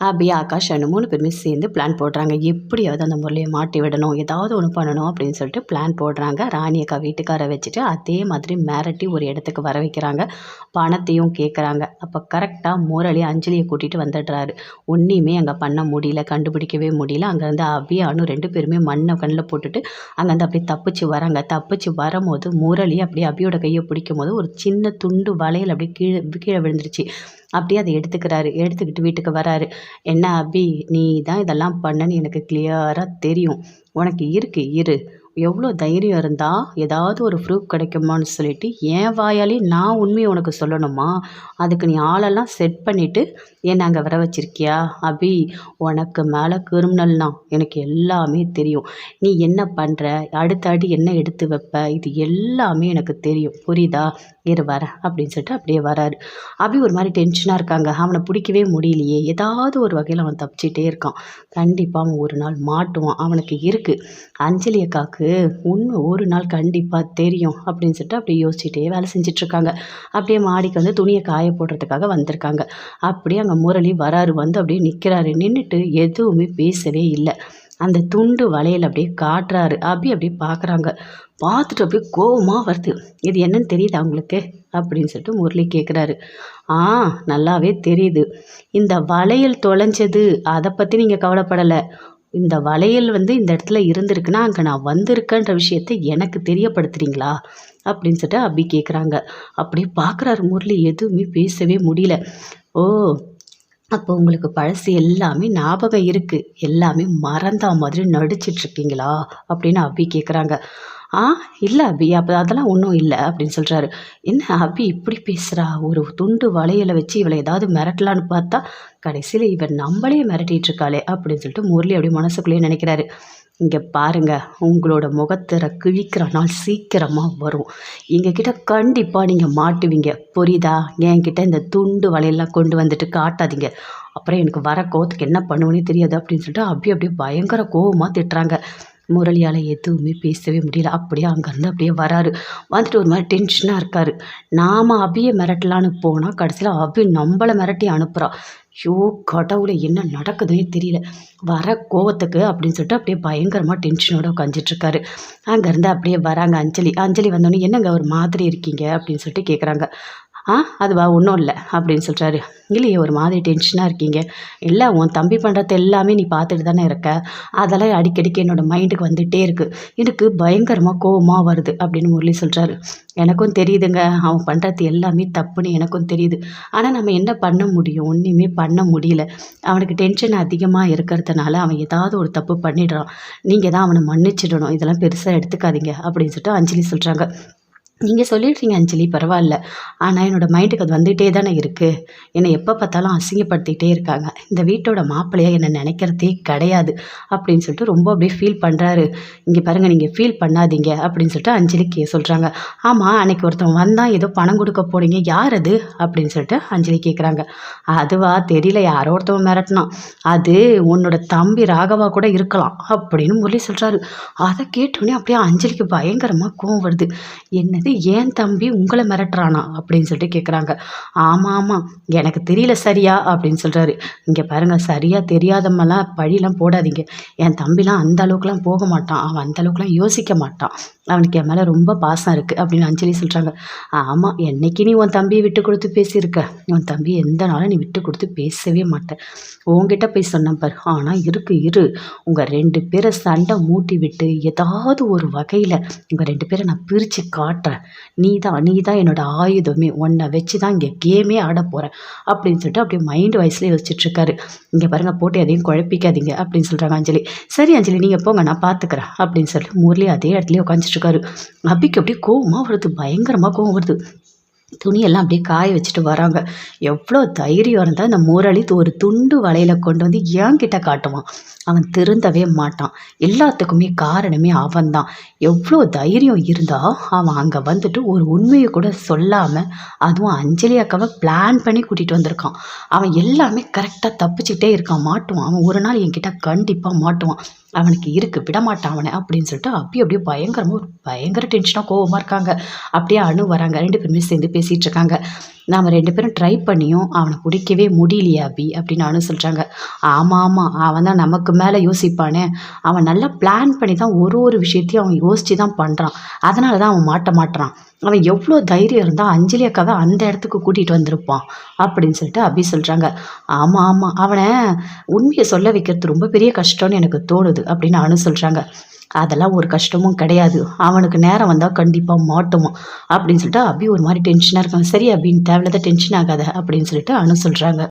அப்படியே ஆகாஷ் அனு மூணு பேருமே சேர்ந்து பிளான் போடுறாங்க. எப்படியாவது அந்த முரளியை மாட்டி விடணும். ஏதாவது ஒன்று பண்ணணும் அப்படின்னு சொல்லிட்டு பிளான் போடுறாங்க. ராணி அக்கா வீட்டுக்கார வச்சுட்டு அதே மாதிரி மிரட்டி ஒரு இடத்துக்கு வர வைக்கிறாங்க. பணத்தையும் கேட்குறாங்க அப்போ கரெக்டாக முரளி அஞ்சலியை கூட்டிகிட்டு வந்துடுறாரு. ஒன்றையுமே அங்கே பண்ண முடியல கண்டுபிடிக்கவே முடியல. அங்கேருந்து அபி அனு ரெண்டு பேருமே மண்ணை கண்ணில் போட்டுட்டு அங்கேருந்து அப்படியே தப்பிச்சு வராங்க. தப்பிச்சு வரும்போது முரளி அப்படியே அபியோட கையை பிடிக்கும் போது ஒரு சின்ன துண்டு வளையல் அப்படியே கீழே கீழே விழுந்துருச்சு. அப்படியே அதை எடுத்துக்கிறாரு. எடுத்துக்கிட்டு வீட்டுக்கு வராரு. என்ன அபி நீ தான் இதெல்லாம் பண்ணன்னு எனக்கு கிளியராக தெரியும். உனக்கு இருக்கு இரு. எவ்வளோ தைரியம் இருந்தால் ஏதாவது ஒரு ப்ரூஃப் கிடைக்குமான்னு சொல்லிட்டு என் வாயாலே நான் உண்மையை உனக்கு சொல்லணுமா? அதுக்கு நீ ஆளெல்லாம் செட் பண்ணிவிட்டு என்னை அங்கே வர வச்சிருக்கியா? அபி உனக்கு மேலே கிரிமினல்னா எனக்கு எல்லாமே தெரியும். நீ என்ன பண்ணுற அடுத்த அடி என்ன எடுத்து வைப்ப? இது எல்லாமே எனக்கு தெரியும். புரியுதா? இரு வரேன் அப்படின்னு சொல்லிட்டு அப்படியே வராரு. அபி ஒரு மாதிரி டென்ஷனாக இருக்காங்க. அவனை பிடிக்கவே முடியலையே. ஏதாவது ஒரு வகையில் அவன் தப்பிச்சிட்டே இருக்கான். கண்டிப்பாக அவன் ஒரு நாள் மாட்டுவான். அவனுக்கு இருக்குது அஞ்சலி அக்காவுக்கு உண்மை ஒரு நாள் கண்டிப்பாக தெரியும் அப்படின்னு சொல்லிட்டு அப்படியே யோசிச்சுட்டே வேலை செஞ்சிட்ருக்காங்க அப்படியே மாடிக்கு வந்து துணியை காய போடுறதுக்காக வந்திருக்காங்க. அப்படியே அங்கே முரளி வராரு. வந்து அப்படியே நிற்கிறாரு நின்றுட்டு எதுவுமே பேசவே இல்லை. அந்த துண்டு வளையல் அப்படியே காட்டுறாரு. அபி அப்படியே பார்க்குறாங்க பார்த்துட்டு அப்படியே கோவமாக வருது. இது என்னன்னு தெரியுது அவங்களுக்கு அப்படின்னு சொல்லிட்டு முரளி கேட்குறாரு ஆ நல்லாவே தெரியுது. இந்த வளையல் தொலைஞ்சது. அதை பற்றி நீங்கள் கவலைப்படலை. இந்த வளையல் வந்து இந்த இடத்துல இருந்திருக்குன்னா அங்கே நான் வந்திருக்கேன்ற விஷயத்தை எனக்கு தெரியப்படுத்துறீங்களா? அப்படின்னு சொல்லிட்டு அபி கேட்குறாங்க அப்படியே பார்க்குறாரு முரளி. எதுவுமே பேசவே முடியல. ஓ அப்போ உங்களுக்கு பழசு எல்லாமே ஞாபகம் இருக்குது எல்லாமே மறந்தா மாதிரி நடிச்சிட்ருக்கீங்களா? அப்படின்னு அபி கேட்குறாங்க ஆ இல்லை அபி அப்போ அதெல்லாம் ஒன்றும் இல்லை அப்படின்னு சொல்கிறாரு என்ன அபி இப்படி பேசுகிறா ஒரு துண்டு வளையலை வச்சு இவளை ஏதாவது மிரட்டலான்னு பார்த்தா கடைசியில் இவன் நம்மளே மிரட்டிகிட்ருக்காளே அப்படின்னு சொல்லிட்டு முரளி அப்படி மனசுக்குள்ளேயே நினைக்கிறாரு. இங்கே பாருங்க உங்களோட முகத்திர கிழிக்கிற நாள் சீக்கிரமாக வரும். எங்ககிட்ட கண்டிப்பாக நீங்கள் மாட்டுவீங்க. புரியுதா? என்கிட்ட இந்த துண்டு வலையெல்லாம் கொண்டு வந்துட்டு காட்டாதீங்க. அப்புறம் எனக்கு வர கோவத்துக்கு என்ன பண்ணுவேனே தெரியாது அப்படின்னு சொல்லிட்டு அப்படியே அப்படியே பயங்கர கோவமாக திட்டுறாங்க. முரளியால் எதுவுமே பேசவே முடியல. அப்படியே அங்கேருந்து அப்படியே வராரு. வந்துட்டு ஒரு மாதிரி டென்ஷனாக இருக்கார். நாம் அபியை மிரட்டலான்னு போனால் கடைசியில் அபி நம்மளை மிரட்டி அனுப்புகிறான் ஐயோ கடவுளை என்ன நடக்குதுன்னே தெரியல. வர கோவத்துக்கு அப்படின்னு சொல்லிட்டு அப்படியே பயங்கரமாக டென்ஷனோட உட்காந்துட்ருக்காரு அங்கேருந்து அப்படியே வராங்க அஞ்சலி. அஞ்சலி வந்தோடனே என்னங்க ஒரு மாதிரி இருக்கீங்க? அப்படின்னு சொல்லிட்டு கேட்குறாங்க ஆ அதுவா? ஒன்றும் இல்லை அப்படின்னு சொல்கிறாரு இல்லையே ஒரு மாதிரி டென்ஷனாக இருக்கீங்க. இல்லை உன் தம்பி பண்ணுறது எல்லாமே நீ பார்த்துட்டு தானே இருக்க. அதெல்லாம் அடிக்கடிக்கு என்னோடய மைண்டுக்கு வந்துகிட்டே இருக்குது எனக்கு பயங்கரமாக கோவமாக வருது அப்படின்னு முரளி சொல்கிறாரு எனக்கும் தெரியுதுங்க அவன் பண்ணுறது எல்லாமே தப்புன்னு எனக்கும் தெரியுது. ஆனால் நம்ம என்ன பண்ண முடியும்? ஒன்றுமே பண்ண முடியல. அவனுக்கு டென்ஷன் அதிகமாக இருக்கிறதுனால அவன் ஏதாவது ஒரு தப்பு பண்ணிடுறான். நீங்கள் தான் அவனை மன்னிச்சிடணும். இதெல்லாம் பெருசாக எடுத்துக்காதீங்க அப்படின்னு சொல்லிட்டு அஞ்சலி சொல்கிறாங்க நீங்கள் சொல்லிடுறீங்க அஞ்சலி. பரவாயில்ல. ஆனால் என்னோடய மைண்டுக்கு அது வந்துகிட்டே தானே இருக்குது என்னை எப்போ பார்த்தாலும் அசிங்கப்படுத்திகிட்டே இருக்காங்க. இந்த வீட்டோட மாப்பிள்ளையாக என்னை நினைக்கிறதே கிடையாது அப்படின்னு சொல்லிட்டு ரொம்ப அப்படியே ஃபீல் பண்ணுறாரு இங்கே பாருங்கள் நீங்கள் ஃபீல் பண்ணாதீங்க அப்படின்னு சொல்லிட்டு அஞ்சலிக்கு சொல்கிறாங்க ஆமாம் அன்னைக்கு ஒருத்தன் வந்தால் ஏதோ பணம் கொடுக்க போனீங்க யார் அது? அப்படின்னு சொல்லிட்டு அஞ்சலி கேட்குறாங்க அதுவா? தெரியல. யாரோ ஒருத்தவன் மிரட்டினான். அது உன்னோட தம்பி ராகவா கூட இருக்கலாம் அப்படின்னு முரளி சொல்கிறாரு அதை கேட்டோடனே அப்படியே அஞ்சலிக்கு பயங்கரமாக கோவம் வருது. என்னது ஏன் தம்பி உங்களை மிரட்டுறானா அப்படின்னு சொல்லிட்டு கேட்குறாங்க ஆமாம் ஆமாம் எனக்கு தெரியல சரியா அப்படின்னு சொல்கிறாரு இங்கே பாருங்கள் சரியாக தெரியாதமெல்லாம் பழிலாம் போடாதீங்க. என் தம்பிலாம் அந்த அளவுக்குலாம் போக மாட்டான். அவன் அந்த அளவுக்குலாம் யோசிக்க மாட்டான். அவனுக்கு என் மேலே ரொம்ப பாசம் இருக்குது அப்படின்னு அஞ்சலி சொல்கிறாங்க ஆமாம் என்னைக்கு நீ உன் தம்பியை விட்டு கொடுத்து பேசியிருக்க? உன் தம்பி எந்த நாளும் நீ விட்டு கொடுத்து பேசவே மாட்டேன். உங்ககிட்ட போய் சொன்னேன் பாரு. ஆனால் இருக்கு இரு. உங்கள் ரெண்டு பேரை சண்டை மூட்டி விட்டு ஏதாவது ஒரு வகையில் உங்கள் ரெண்டு பேரை நான் பிரித்து காட்டுறேன். நீ தான் நீ தான் என்னோடய ஆயுதமே. உன்னை வச்சு தான் இங்கே கேமே ஆட போகிறேன் அப்படின்னு சொல்லிட்டு அப்படியே மைண்ட் வாய்ஸில் யோசிச்சுட்ருக்காரு இங்கே பாருங்கள் போட்டு எதையும் குழப்பிக்காதீங்க அப்படின்னு சொல்கிறாங்க அஞ்சலி. சரி அஞ்சலி நீங்கள் போங்க நான் பார்த்துக்குறேன் அப்படின்னு சொல்லிட்டு முரளி அதே இடத்துலயே உட்காந்துட்ருக்காரு அபிக்கு அப்படியே கோவமாக வருது. பயங்கரமாக கோவம் வருது. துணியெல்லாம் அப்படியே காய வச்சுட்டு வராங்க. எவ்வளோ தைரியம் இருந்தால் இந்த முரளி ஒரு துண்டு வலையில் கொண்டு வந்து ஏன் கிட்ட காட்டுவான். அவன் திருந்தவே மாட்டான். எல்லாத்துக்குமே காரணமே அவன்தான். எவ்வளோ தைரியம் இருந்தால் அவன் அங்கே வந்துட்டு ஒரு உண்மையை கூட சொல்லாமல் அதுவும் அஞ்சலி அக்காவை பிளான் பண்ணி கூட்டிகிட்டு வந்திருக்கான். அவன் எல்லாமே கரெக்டாக தப்பிச்சிட்டே இருக்கான். மாட்டுவான். அவன் ஒரு நாள் என்கிட்ட கண்டிப்பாக மாட்டுவான். அவனுக்கு இருக்குது விடமாட்டான் அவனை அப்படின்னு சொல்லிட்டு அப்படியே அப்படியே பயங்கரமாக ஒரு பயங்கர டென்ஷனாக கோவமாக இருக்காங்க. அப்படியே அணு வராங்க. ரெண்டு பேருமே சேர்ந்து பேசிகிட்டு இருக்காங்க நாம் ரெண்டு பேரும் ட்ரை பண்ணியும் அவனை பிடிக்கவே முடியலையே அபி அப்படின்னு அனு சொல்கிறாங்க ஆமாம் ஆமாம் அவன் தான் நமக்கு மேலே யோசிப்பானே. அவன் நல்லா பிளான் பண்ணி தான் ஒரு ஒரு விஷயத்தையும் அவன் யோசித்து தான் பண்ணுறான் அதனால தான் அவன் மாட்ட மாட்டுறான் அவன் எவ்வளோ தைரியம் இருந்தால் அஞ்சலி அக்காவை அந்த இடத்துக்கு கூட்டிகிட்டு வந்திருப்பான் அப்படின்னு சொல்லிட்டு அபி சொல்கிறாங்க ஆமாம் ஆமாம் அவனை உண்மையை சொல்ல வைக்கிறது ரொம்ப பெரிய கஷ்டம்னு எனக்கு தோணுது அப்படின்னு அனு சொல்கிறாங்க அதெல்லாம் ஒரு கஷ்டமும் கிடையாது. அவனுக்கு நேரம் வந்தால் கண்டிப்பாக மாட்டுமா? அப்படின்னு சொல்லிட்டு அபி ஒரு மாதிரி டென்ஷனாக இருக்காங்க. சரி அப்படின்னு தேவையில்லாத டென்ஷன் ஆகாத அப்படின்னு சொல்லிட்டு அனு சொல்கிறாங்க